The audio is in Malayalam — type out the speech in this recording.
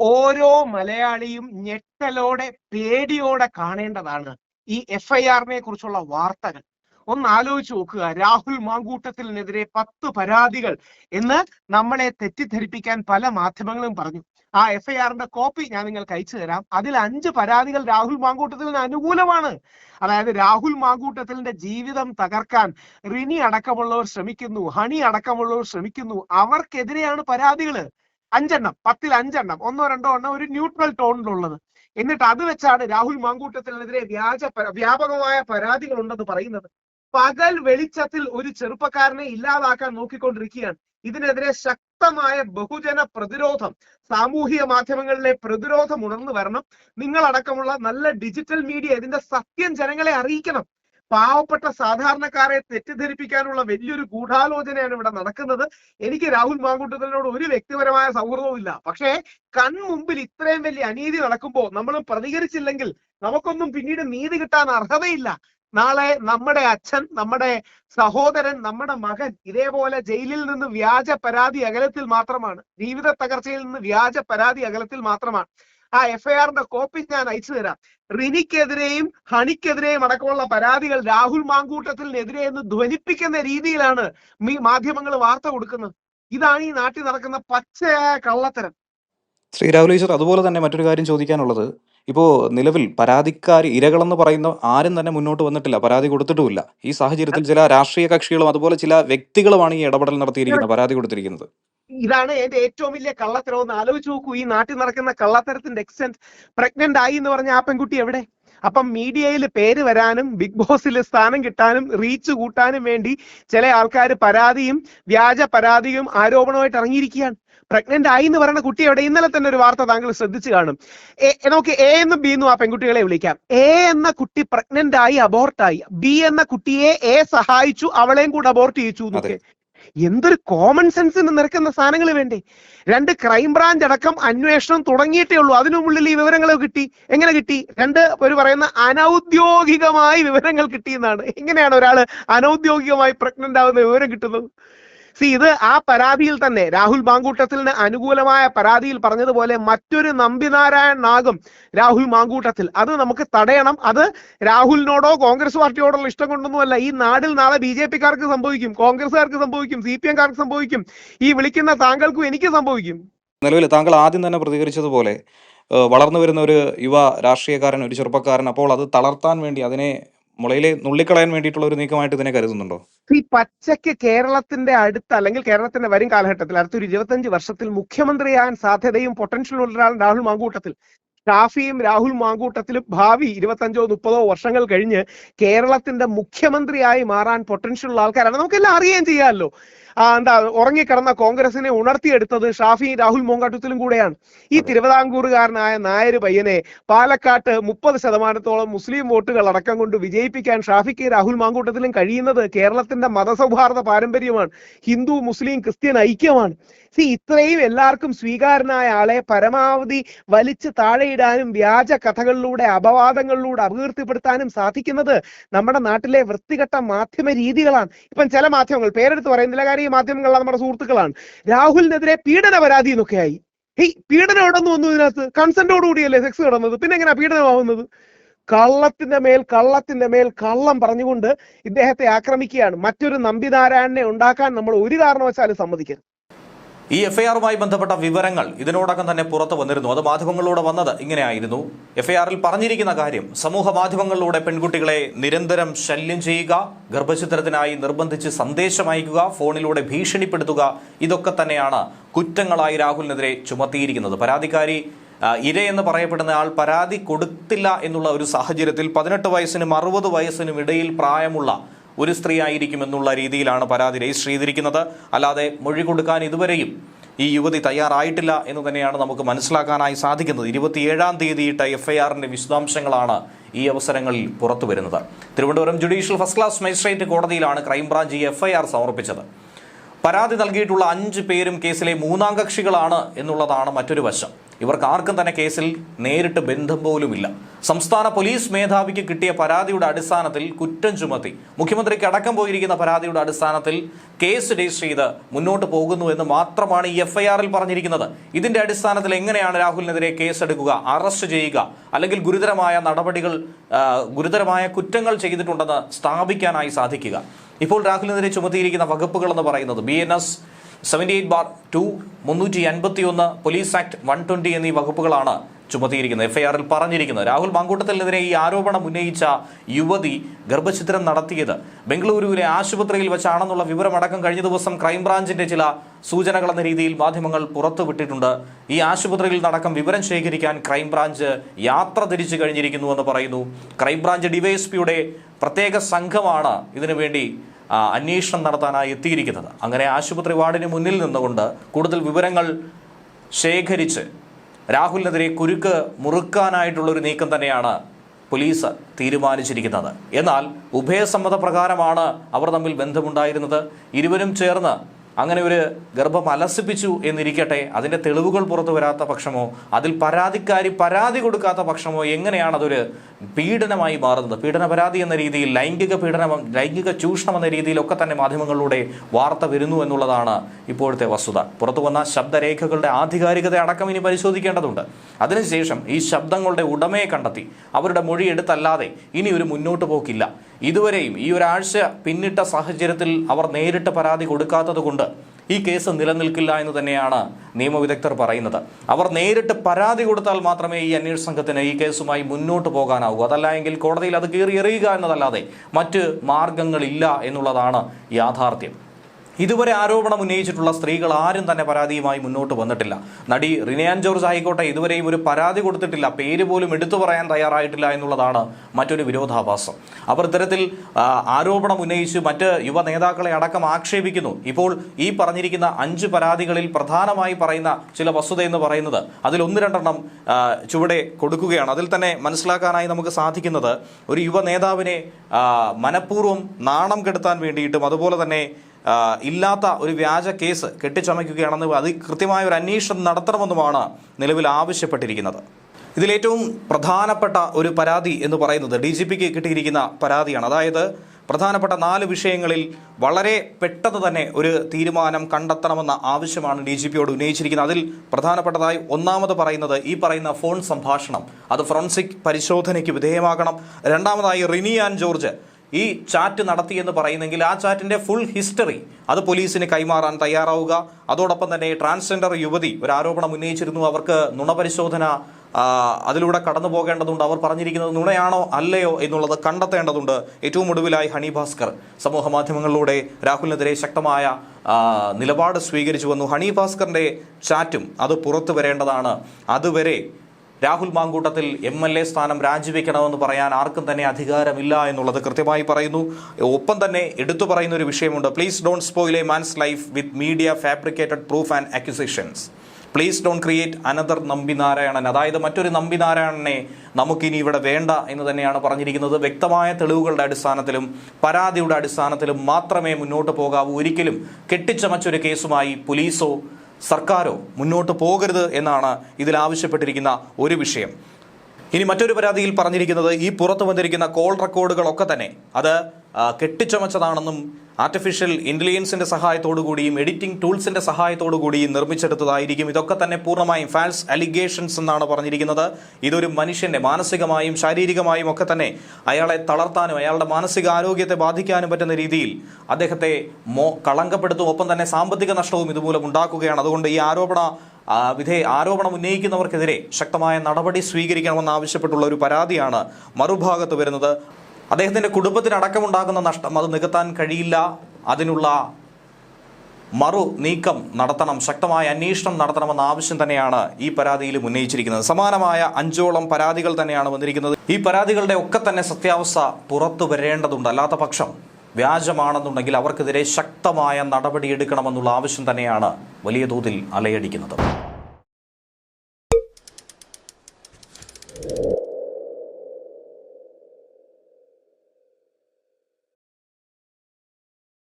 ഓരോ മലയാളിയും ഞെട്ടലോടെ പേടിയോടെ കാണേണ്ടതാണ് ഈ എഫ് ഐ ആറിനെ കുറിച്ചുള്ള വാർത്തകൾ. ഒന്ന് ആലോചിച്ച് നോക്കുക. രാഹുൽ മാങ്കൂട്ടത്തിനെതിരെ പത്ത് പരാതികൾ എന്ന് നമ്മളെ തെറ്റിദ്ധരിപ്പിക്കാൻ പല മാധ്യമങ്ങളും പറഞ്ഞു. ആ എഫ് ഐ ആറിന്റെ കോപ്പി ഞാൻ നിങ്ങൾക്ക് അയച്ചു തരാം. അതിൽ അഞ്ച് പരാതികൾ രാഹുൽ മാങ്കൂട്ടത്തിന് അനുകൂലമാണ്. അതായത് രാഹുൽ മാങ്കൂട്ടത്തിലിന്റെ ജീവിതം തകർക്കാൻ റിനി അടക്കമുള്ളവർ ശ്രമിക്കുന്നു ഹണി അടക്കമുള്ളവർ ശ്രമിക്കുന്നു. അവർക്കെതിരെയാണ് പരാതികൾ. അഞ്ചെണ്ണം പത്തിൽ അഞ്ചെണ്ണം ഒന്നോ രണ്ടോ എണ്ണം ഒരു ന്യൂട്രൽ ടോണിലുള്ളത് എന്നിട്ട് അത് വെച്ചാണ് രാഹുൽ മാങ്കൂട്ടത്തിനെതിരെ വ്യാജ വ്യാപകമായ പരാതികൾ ഉണ്ടെന്ന് പറയുന്നത്. പകൽ വെളിച്ചത്തിൽ ഒരു ചെറുപ്പക്കാരനെ ഇല്ലാതാക്കാൻ നോക്കിക്കൊണ്ടിരിക്കുകയാണ്. ഇതിനെതിരെ ശക്തമായ ബഹുജന പ്രതിരോധം സാമൂഹിക മാധ്യമങ്ങളിലെ പ്രതിരോധം ഉണർന്നു വരണം. നിങ്ങളടക്കമുള്ള നല്ല ഡിജിറ്റൽ മീഡിയ ഇതിന്റെ സത്യം ജനങ്ങളെ അറിയിക്കണം. പാവപ്പെട്ട സാധാരണക്കാരെ തെറ്റിദ്ധരിപ്പിക്കാനുള്ള വലിയൊരു ഗൂഢാലോചനയാണ് ഇവിടെ നടക്കുന്നത്. എനിക്ക് രാഹുൽ മാങ്കൂട്ടത്തിനോട് ഒരു വ്യക്തിപരമായ സൗഹൃദവും ഇല്ല. പക്ഷേ കൺമുമ്പിൽ ഇത്രയും വലിയ അനീതി നടക്കുമ്പോൾ നമ്മൾ പ്രതികരിച്ചില്ലെങ്കിൽ നമുക്കൊന്നും പിന്നീട് നീതി കിട്ടാൻ അർഹതയില്ല. നാളെ നമ്മുടെ അച്ഛൻ നമ്മുടെ സഹോദരൻ നമ്മുടെ മകൻ ഇതേപോലെ ജയിലിൽ നിന്ന് വ്യാജ പരാതി അകലത്തിൽ മാത്രമാണ്. ജീവിത തകർച്ചയിൽ നിന്ന് വ്യാജ പരാതി അകലത്തിൽ മാത്രമാണ്. ആ എഫ്ഐആറിന്റെ കോപ്പി ഞാൻ അയച്ചു തരാം. റിനിക്കെതിരെയും ഹണിക്കെതിരെയും അടക്കമുള്ള പരാതികൾ രാഹുൽ മാങ്കൂട്ടത്തിനെതിരെ എന്ന് ധ്വനിപ്പിക്കുന്ന രീതിയിലാണ് മാധ്യമങ്ങൾ വാർത്ത കൊടുക്കുന്നത്. ഇതാണ് ഈ നാട്ടിൽ നടക്കുന്ന പച്ചയായ കള്ളത്തരം. ശ്രീ രാഹുൽ ഈശ്വർ അതുപോലെ തന്നെ മറ്റൊരു കാര്യം ചോദിക്കാനുള്ളത്. ഇപ്പോൾ നിലവിൽ പരാതിക്കാർ ഇരകളെന്ന് പറയുന്ന ആരും തന്നെ മുന്നോട്ട് വന്നിട്ടില്ല പരാതി കൊടുത്തിട്ടുമില്ല. ഈ സാഹചര്യത്തിൽ ചില രാഷ്ട്രീയ കക്ഷികളും അതുപോലെ ചില വ്യക്തികളുമാണ് ഈ ഇടപെടൽ നടത്തിയിരിക്കുന്നത് പരാതി കൊടുത്തിരിക്കുന്നത്. ഇതാണ് എന്റെ ഏറ്റവും വലിയ കള്ളത്തരം ഒന്ന് ആലോചിച്ച് നോക്കൂ. ഈ നാട്ടിൽ നടക്കുന്ന കള്ളത്തരത്തിന്റെ എക്സ്റ്റെന്റ് പ്രഗ്നന്റ് ആയി എന്ന് പറഞ്ഞ ആ പെൺകുട്ടി എവിടെ? അപ്പം മീഡിയയിൽ പേര് വരാനും ബിഗ് ബോസിൽ സ്ഥാനം കിട്ടാനും റീച്ച് കൂട്ടാനും വേണ്ടി ചില ആൾക്കാർ പരാതിയും വ്യാജ പരാതിയും ആരോപണമായിട്ട് ഇറങ്ങിയിരിക്കുകയാണ്. പ്രഗ്നന്റ് ആയി എന്ന് പറയുന്ന കുട്ടി എവിടെ? ഇന്നലെ തന്നെ ഒരു വാർത്ത താങ്കൾ ശ്രദ്ധിച്ചു കാണും. എ- നമുക്ക് എ എന്നും ബി എന്നും ആ പെൺകുട്ടികളെ വിളിക്കാം. എ എന്ന കുട്ടി പ്രഗ്നന്റ് ആയി അബോർട്ടായി ബി എന്ന കുട്ടിയെ എ സഹായിച്ചു അവളെയും കൂടെ അബോർട്ട് ചെയ്യിച്ചു എന്നൊക്കെ. എന്തൊരു കോമൺ സെൻസിന് നിരക്കുന്ന സാധനങ്ങൾ വേണ്ടേ? രണ്ട് ക്രൈം ക്രൈംബ്രാഞ്ച് അടക്കം അന്വേഷണം തുടങ്ങിയിട്ടേ ഉള്ളൂ. അതിനുള്ളിൽ ഈ വിവരങ്ങൾ കിട്ടി. എങ്ങനെ കിട്ടി? രണ്ട് ഒരു പറയുന്ന അനൗദ്യോഗികമായി വിവരങ്ങൾ കിട്ടിയെന്നാണ്. എങ്ങനെയാണ് ഒരാൾ അനൗദ്യോഗികമായി പ്രഗ്നന്റ് ആവുന്ന വിവരം കിട്ടുന്നത്? സി ഇത് ആ പരാതിയിൽ തന്നെ രാഹുൽ മാങ്കൂട്ടത്തിന് അനുകൂലമായ പരാതിയിൽ പറഞ്ഞതുപോലെ മറ്റൊരു നമ്പിനാരായണനാകും രാഹുൽ മാങ്കൂട്ടത്തിൽ. അത് നമുക്ക് തടയണം. അത് രാഹുലിനോടോ കോൺഗ്രസ് പാർട്ടിയോടുള്ള ഇഷ്ടം കൊണ്ടൊന്നുമല്ല. ഈ നാടിൽ നാളെ ബി ജെ പിക്കാർക്ക് സംഭവിക്കും. കോൺഗ്രസ്സുകാർക്ക് സംഭവിക്കും. സി പി എംകാർക്ക് സംഭവിക്കും. ഈ വിളിക്കുന്ന താങ്കൾക്കും എനിക്ക് സംഭവിക്കും. നിലവിൽ താങ്കൾ ആദ്യം തന്നെ പ്രതികരിച്ചതുപോലെ വളർന്നു വരുന്ന ഒരു യുവ രാഷ്ട്രീയക്കാരൻ ഒരു ചെറുപ്പക്കാരൻ അപ്പോൾ അത് തളർത്താൻ വേണ്ടി അതിനെ മുളയിലെ നുള്ളിക്കളയാൻ വേണ്ടിയിട്ടുള്ള ഒരു നീക്കമായിട്ട് ഇതിനെ കരുതുന്നുണ്ടോ? ഈ പച്ചയ്ക്ക് കേരളത്തിന്റെ അടുത്ത അല്ലെങ്കിൽ കേരളത്തിന്റെ വരും കാലഘട്ടത്തിൽ അടുത്തൊരു ഇരുപത്തഞ്ച് വർഷത്തിൽ മുഖ്യമന്ത്രിയാകാൻ സാധ്യതയും പൊട്ടൻഷ്യലും ഉള്ള ഒരാൾ രാഹുൽ മാങ്കൂട്ടത്തിൽ. ഷാഫിയും രാഹുൽ മാങ്കൂട്ടത്തിലും ഭാവി ഇരുപത്തഞ്ചോ മുപ്പതോ വർഷങ്ങൾ കഴിഞ്ഞ് കേരളത്തിന്റെ മുഖ്യമന്ത്രിയായി മാറാൻ പൊട്ടൻഷ്യൽ ഉള്ള ആൾക്കാരാണ്. നമുക്കെല്ലാം അറിയുകയും ചെയ്യാമല്ലോ. എന്താ ഉറങ്ങിക്കിടന്ന കോൺഗ്രസിനെ ഉണർത്തിയെടുത്തത് ഷാഫി രാഹുൽ മോങ്കാട്ടത്തിലും കൂടെയാണ്. ഈ തിരുവിതാംകൂറുകാരനായ നായർ പയ്യനെ പാലക്കാട്ട് മുപ്പത് ശതമാനത്തോളം മുസ്ലിം വോട്ടുകൾ അടക്കം കൊണ്ട് വിജയിപ്പിക്കാൻ ഷാഫിക്ക് രാഹുൽ മാങ്കൂട്ടത്തിലും കഴിയുന്നത് കേരളത്തിന്റെ മതസൗഹാർദ്ദ പാരമ്പര്യമാണ്. ഹിന്ദു മുസ്ലിം ക്രിസ്ത്യൻ ഐക്യമാണ്. സി ഇത്രയും എല്ലാവർക്കും സ്വീകാരനായ ആളെ പരമാവധി വലിച്ചു താഴെയിടാനും വ്യാജ കഥകളിലൂടെ അപവാദങ്ങളിലൂടെ അപകീർത്തിപ്പെടുത്താനും സാധിക്കുന്നത് നമ്മുടെ നാട്ടിലെ വൃത്തികെട്ട മാധ്യമ രീതികളാണ്. ഇപ്പം ചില മാധ്യമങ്ങൾ പേരെടുത്ത് പറയുന്നില്ല കാര്യം ഈ മാധ്യമങ്ങൾ നമ്മുടെ സുഹൃത്തുക്കളാണ്. രാഹുലിനെതിരെ പീഡന പരാതി എന്നൊക്കെയായി ഹെയ് പീഡനം എവിടെന്ന് വന്നു ഇതിനകത്ത്? കൺസെന്റോട് കൂടിയല്ലേ സെക്സ് കിടന്നത്? പിന്നെ എങ്ങനെയാ പീഡനമാവുന്നത്? കള്ളത്തിന്റെ മേൽ കള്ളത്തിന്റെ മേൽ കള്ളം പറഞ്ഞുകൊണ്ട് ഇദ്ദേഹത്തെ ആക്രമിക്കുകയാണ്. മറ്റൊരു നമ്പിനാരായണനെ ഉണ്ടാക്കാൻ നമ്മൾ ഒരു കാരണവശാലും സമ്മതിക്കരുത്. ഈ എഫ്ഐആറുമായി ബന്ധപ്പെട്ട വിവരങ്ങൾ ഇതിനോടകം തന്നെ പുറത്തു വന്നിരുന്നു. അത് മാധ്യമങ്ങളിലൂടെ വന്നത് ഇങ്ങനെയായിരുന്നു. എഫ്ഐആറിൽ പറഞ്ഞിരിക്കുന്ന കാര്യം സമൂഹ മാധ്യമങ്ങളിലൂടെ പെൺകുട്ടികളെ നിരന്തരം ശല്യം ചെയ്യുക ഗർഭചിത്രത്തിനായി നിർബന്ധിച്ച് സന്ദേശം അയക്കുക ഫോണിലൂടെ ഭീഷണിപ്പെടുത്തുക ഇതൊക്കെ തന്നെയാണ് കുറ്റങ്ങളായി രാഹുലിനെതിരെ ചുമത്തിയിരിക്കുന്നത്. പരാതിക്കാരി ഇര എന്ന് പറയപ്പെടുന്ന ആൾ പരാതി കൊടുത്തില്ല എന്നുള്ള ഒരു സാഹചര്യത്തിൽ പതിനെട്ട് വയസ്സിനും അറുപത് വയസ്സിനും ഇടയിൽ പ്രായമുള്ള ഒരു സ്ത്രീ ആയിരിക്കും എന്നുള്ള രീതിയിലാണ് പരാതി രജിസ്റ്റർ ചെയ്തിരിക്കുന്നത്. അല്ലാതെ മൊഴി കൊടുക്കാൻ ഇതുവരെയും ഈ യുവതി തയ്യാറായിട്ടില്ല എന്ന് തന്നെയാണ് നമുക്ക് മനസ്സിലാക്കാനായി സാധിക്കുന്നത്. ഇരുപത്തിയേഴാം തീയതി ഇട്ട എഫ് ഐ ആറിന്റെ വിശദാംശങ്ങളാണ് ഈ അവസരങ്ങളിൽ പുറത്തു വരുന്നത്. Thiruvananthapuram judicial first class magistrate കോടതിയിലാണ് ക്രൈംബ്രാഞ്ച് ഈ എഫ് ഐ ആർ സമർപ്പിച്ചത്. പരാതി നൽകിയിട്ടുള്ള അഞ്ച് പേരും കേസിലെ മൂന്നാം കക്ഷികളാണ് എന്നുള്ളതാണ് മറ്റൊരു വശം. ഇവർക്ക് ആർക്കും തന്നെ കേസിൽ നേരിട്ട് ബന്ധം പോലുമില്ല. സംസ്ഥാന പോലീസ് മേധാവിക്ക് കിട്ടിയ പരാതിയുടെ അടിസ്ഥാനത്തിൽ കുറ്റം ചുമത്തി. മുഖ്യമന്ത്രിക്ക് അടക്കം പോയിരിക്കുന്ന പരാതിയുടെ അടിസ്ഥാനത്തിൽ കേസ് രജിസ്റ്റർ ചെയ്ത് മുന്നോട്ട് പോകുന്നു എന്ന് മാത്രമാണ് ഈ എഫ്ഐആറിൽ പറഞ്ഞിരിക്കുന്നത്. ഇതിന്റെ അടിസ്ഥാനത്തിൽ എങ്ങനെയാണ് രാഹുലിനെതിരെ കേസെടുക്കുക അറസ്റ്റ് ചെയ്യുക അല്ലെങ്കിൽ ഗുരുതരമായ നടപടികൾ ഗുരുതരമായ കുറ്റങ്ങൾ ചെയ്തിട്ടുണ്ടെന്ന് സ്ഥാപിക്കാനായി സാധിക്കുക. ഇപ്പോൾ രാഹുലിനെതിരെ ചുമത്തിയിരിക്കുന്ന വകുപ്പുകൾ എന്ന് പറയുന്നത് B seventy eight bar two മുന്നൂറ്റി അൻപത്തി ഒന്ന് പോലീസ് ആക്ട് വൺ ട്വന്റി എന്നീ വകുപ്പുകളാണ് ചുമത്തിയിരിക്കുന്നത് എഫ്ഐആറിൽ പറഞ്ഞിരിക്കുന്നത്. രാഹുൽ മാങ്കൂട്ടത്തിനെതിരെ ഈ ആരോപണം ഉന്നയിച്ച യുവതി ഗർഭഛിദ്രം നടത്തിയത് ബംഗളൂരുവിലെ ആശുപത്രിയിൽ വെച്ചാണെന്നുള്ള വിവരമടക്കം കഴിഞ്ഞ ദിവസം ക്രൈംബ്രാഞ്ചിന്റെ ചില സൂചനകൾ എന്ന രീതിയിൽ മാധ്യമങ്ങൾ പുറത്തുവിട്ടിട്ടുണ്ട്. ഈ ആശുപത്രിയിൽ നടക്കം വിവരം ശേഖരിക്കാൻ ക്രൈംബ്രാഞ്ച് യാത്ര തിരിച്ചു കഴിഞ്ഞിരിക്കുന്നു എന്ന് പറയുന്നു. ക്രൈംബ്രാഞ്ച് ഡിവൈഎസ്പിയുടെ പ്രത്യേക സംഘമാണ് ഇതിനു വേണ്ടി ആ, അന്വേഷണം നടത്താനായി എത്തിയിരിക്കുന്നത്. അങ്ങനെ ആശുപത്രി വാർഡിന് മുന്നിൽ നിന്നുകൊണ്ട് കൂടുതൽ വിവരങ്ങൾ ശേഖരിച്ച് രാഹുലിനെതിരെ കുരുക്ക് മുറുക്കാനായിട്ടുള്ളൊരു നീക്കം തന്നെയാണ് പോലീസ് തീരുമാനിച്ചിരിക്കുന്നത്. എന്നാൽ ഉഭയസമ്മത പ്രകാരമാണ് അവർ തമ്മിൽ ബന്ധമുണ്ടായിരുന്നത്. ഇരുവരും ചേർന്ന് അങ്ങനെ ഒരു ഗർഭം അലസിപ്പിച്ചു എന്നിരിക്കട്ടെ അതിന്റെ തെളിവുകൾ പുറത്തു വരാത്ത പക്ഷമോ അതിൽ പരാതിക്കാരി പരാതി കൊടുക്കാത്ത പക്ഷമോ എങ്ങനെയാണ് അതൊരു പീഡനമായി മാറുന്നത്. പീഡന പരാതി എന്ന രീതിയിൽ ലൈംഗിക പീഡനം ലൈംഗിക ചൂഷണം എന്ന രീതിയിലൊക്കെ തന്നെ മാധ്യമങ്ങളിലൂടെ വാർത്ത വരുന്നു എന്നുള്ളതാണ് ഇപ്പോഴത്തെ വസ്തുത. പുറത്തു വന്ന ശബ്ദരേഖകളുടെ ആധികാരികത അടക്കം ഇനി പരിശോധിക്കേണ്ടതുണ്ട്. അതിനുശേഷം ഈ ശബ്ദങ്ങളുടെ ഉടമയെ കണ്ടെത്തി അവരുടെ മൊഴി എടുത്തല്ലാതെ ഇനി ഒരു മുന്നോട്ട് പോക്കില്ല. ഇതുവരെയും ഈ ഒരാഴ്ച പിന്നിട്ട സാഹചര്യത്തിൽ അവർ നേരിട്ട് പരാതി കൊടുക്കാത്തത് ഈ കേസ് നിലനിൽക്കില്ല എന്ന് തന്നെയാണ് നിയമവിദഗ്ധർ പറയുന്നത്. അവർ നേരിട്ട് പരാതി കൊടുത്താൽ മാത്രമേ ഈ അന്വേഷണ സംഘത്തിന് ഈ കേസുമായി മുന്നോട്ട് പോകാനാവൂ. അതല്ല എങ്കിൽ കോടതിയിൽ അത് കീറി എറിയുക എന്നതല്ലാതെ മറ്റ് മാർഗങ്ങളില്ല എന്നുള്ളതാണ് യാഥാർത്ഥ്യം. ഇതുവരെ ആരോപണം ഉന്നയിച്ചിട്ടുള്ള സ്ത്രീകൾ ആരും തന്നെ പരാതിയുമായി മുന്നോട്ട് വന്നിട്ടില്ല. നടി റിനിയാൻ ജോർജ് ആയിക്കോട്ടെ ഇതുവരെയും ഒരു പരാതി കൊടുത്തിട്ടില്ല. പേര് പോലും എടുത്തു പറയാൻ തയ്യാറായിട്ടില്ല എന്നുള്ളതാണ് മറ്റൊരു വിരോധാഭാസം. അവർ ഇത്തരത്തിൽ ആരോപണം ഉന്നയിച്ച് മറ്റ് യുവ നേതാക്കളെ അടക്കം ആക്ഷേപിക്കുന്നു. ഇപ്പോൾ ഈ പറഞ്ഞിരിക്കുന്ന അഞ്ച് പരാതികളിൽ പ്രധാനമായി പറയുന്ന ചില വസ്തുത എന്ന് പറയുന്നത് അതിൽ ഒന്ന് രണ്ടെണ്ണം ചുവടെ കൊടുക്കുകയാണ്. അതിൽ തന്നെ മനസ്സിലാക്കാനായി നമുക്ക് സാധിക്കുന്നത് ഒരു യുവ നേതാവിനെ മനഃപൂർവം നാണം കെടുത്താൻ വേണ്ടിയിട്ടും അതുപോലെ തന്നെ ഇല്ലാത്ത ഒരു വ്യാജ കേസ് കെട്ടിച്ചമയ്ക്കുകയാണെന്ന് അത് കൃത്യമായ ഒരു അന്വേഷണം നടത്തണമെന്നുമാണ് നിലവിൽ ആവശ്യപ്പെട്ടിരിക്കുന്നത്. ഇതിലേറ്റവും പ്രധാനപ്പെട്ട ഒരു പരാതി എന്ന് പറയുന്നത് ഡി ജി പിക്ക് കിട്ടിയിരിക്കുന്ന പരാതിയാണ്. അതായത് പ്രധാനപ്പെട്ട നാല് വിഷയങ്ങളിൽ വളരെ പെട്ടെന്ന് തന്നെ ഒരു തീരുമാനം കണ്ടെത്തണമെന്ന ആവശ്യമാണ് ഡി ജി പിയോട് ഉന്നയിച്ചിരിക്കുന്നത്. അതിൽ പ്രധാനപ്പെട്ടതായി ഒന്നാമത് പറയുന്നത് ഈ പറയുന്ന ഫോൺ സംഭാഷണം. അത് ഫോറൻസിക് പരിശോധനയ്ക്ക് വിധേയമാകണം. രണ്ടാമതായി റിനി ആൻഡ് ജോർജ്. ഈ ചാറ്റ് നടത്തിയെന്ന് പറയുന്നെങ്കിൽ ആ ചാറ്റിന്റെ ഫുൾ ഹിസ്റ്ററി അത് പോലീസിന് കൈമാറാൻ തയ്യാറാവുക. അതോടൊപ്പം തന്നെ ട്രാൻസ്ജെൻഡർ യുവതി ഒരു ആരോപണം ഉന്നയിച്ചിരുന്നു. അവർക്ക് നുണപരിശോധന അതിലൂടെ കടന്നു പോകേണ്ടതുണ്ട്. അവർ പറഞ്ഞിരിക്കുന്നത് നുണയാണോ അല്ലയോ എന്നുള്ളത് കണ്ടെത്തേണ്ടതുണ്ട്. ഏറ്റവും ഒടുവിലായി ഹണി ഭാസ്കർ സമൂഹ മാധ്യമങ്ങളിലൂടെ രാഹുലിനെതിരെ ശക്തമായ നിലപാട് സ്വീകരിച്ചു വന്നു. ഹണി ഭാസ്കറിന്റെ ചാറ്റും അത് പുറത്തു വരേണ്ടതാണ്. അതുവരെ Rahul Mankoottathil M L A സ്ഥാനം രാജിവെക്കണമെന്ന് പറയാൻ ആർക്കും തന്നെ അധികാരമില്ല എന്നുള്ളത് കൃത്യമായി പറയുന്നു. ഒപ്പം തന്നെ എടുത്തു പറയുന്ന ഒരു വിഷയമുണ്ട്. Please don't spoil a man's life with media fabricated proof and accusations please don't create another Nambi Narayanan അതായത് മറ്റൊരു നമ്പി നാരായണനെ നമുക്കിനി ഇവിടെ വേണ്ട എന്ന് തന്നെയാണ് പറഞ്ഞിരിക്കുന്നത്. വ്യക്തമായ തെളിവുകളുടെ അടിസ്ഥാനത്തിലും പരാതിയുടെ അടിസ്ഥാനത്തിലും മാത്രമേ മുന്നോട്ട് പോകാവൂ. ഒരിക്കലും കെട്ടിച്ചമച്ചൊരു കേസുമായി പോലീസോ സർക്കാരോ മുന്നോട്ട് പോകരുത് എന്നാണ് ഇതിൽ ആവശ്യപ്പെട്ടിരിക്കുന്ന ഒരു വിഷയം. ഇനി മറ്റൊരു പരാതിയിൽ പറഞ്ഞിരിക്കുന്നത് ഈ പുറത്തു വന്നിരിക്കുന്ന കോൾ റെക്കോർഡുകളൊക്കെ തന്നെ അത് കെട്ടിച്ചമച്ചതാണെന്നും ആർട്ടിഫിഷ്യൽ ഇന്റലിജൻസിന്റെ സഹായത്തോടുകൂടിയും എഡിറ്റിംഗ് ടൂൾസിന്റെ സഹായത്തോടുകൂടിയും നിർമ്മിച്ചെടുത്തതായിരിക്കും. ഇതൊക്കെ തന്നെ പൂർണമായും ഫാൽസ് അലിഗേഷൻസ് എന്നാണ് പറഞ്ഞിരിക്കുന്നത്. ഇതൊരു മനുഷ്യന്റെ മാനസികമായും ശാരീരികമായും ഒക്കെ തന്നെ അയാളെ തളർത്താനും അയാളുടെ മാനസിക ആരോഗ്യത്തെ ബാധിക്കാനും പറ്റുന്ന രീതിയിൽ അദ്ദേഹത്തെ മോ കളങ്കപ്പെടുത്തും ഒപ്പം തന്നെ സാമ്പത്തിക നഷ്ടവും ഇതുമൂലം ഉണ്ടാക്കുകയാണ്. അതുകൊണ്ട് ഈ ആരോപണ വിധേയ വിധേ ആരോപണം ഉന്നയിക്കുന്നവർക്കെതിരെ ശക്തമായ നടപടി സ്വീകരിക്കണമെന്ന് ആവശ്യപ്പെട്ടുള്ള ഒരു പരാതിയാണ് മറുഭാഗത്ത് വരുന്നത്. അദ്ദേഹത്തിന്റെ കുടുംബത്തിനടക്കമുണ്ടാകുന്ന നഷ്ടം അത് നികത്താൻ കഴിയില്ല. അതിനുള്ള മറു നീക്കം നടത്തണം ശക്തമായ അന്വേഷണം നടത്തണമെന്ന ആവശ്യം തന്നെയാണ് ഈ പരാതിയിൽ ഉന്നയിച്ചിരിക്കുന്നത്. സമാനമായ അഞ്ചോളം പരാതികൾ തന്നെയാണ് വന്നിരിക്കുന്നത്. ഈ പരാതികളുടെ ഒക്കെ തന്നെ സത്യാവസ്ഥ പുറത്തു വരേണ്ടതുണ്ട്. അല്ലാത്ത പക്ഷം വ്യാജമാണെന്നുണ്ടെങ്കിൽ അവർക്കെതിരെ ശക്തമായ നടപടിയെടുക്കണമെന്നുള്ള ആവശ്യം തന്നെയാണ് വലിയ തോതിൽ അലയടിക്കുന്നത്.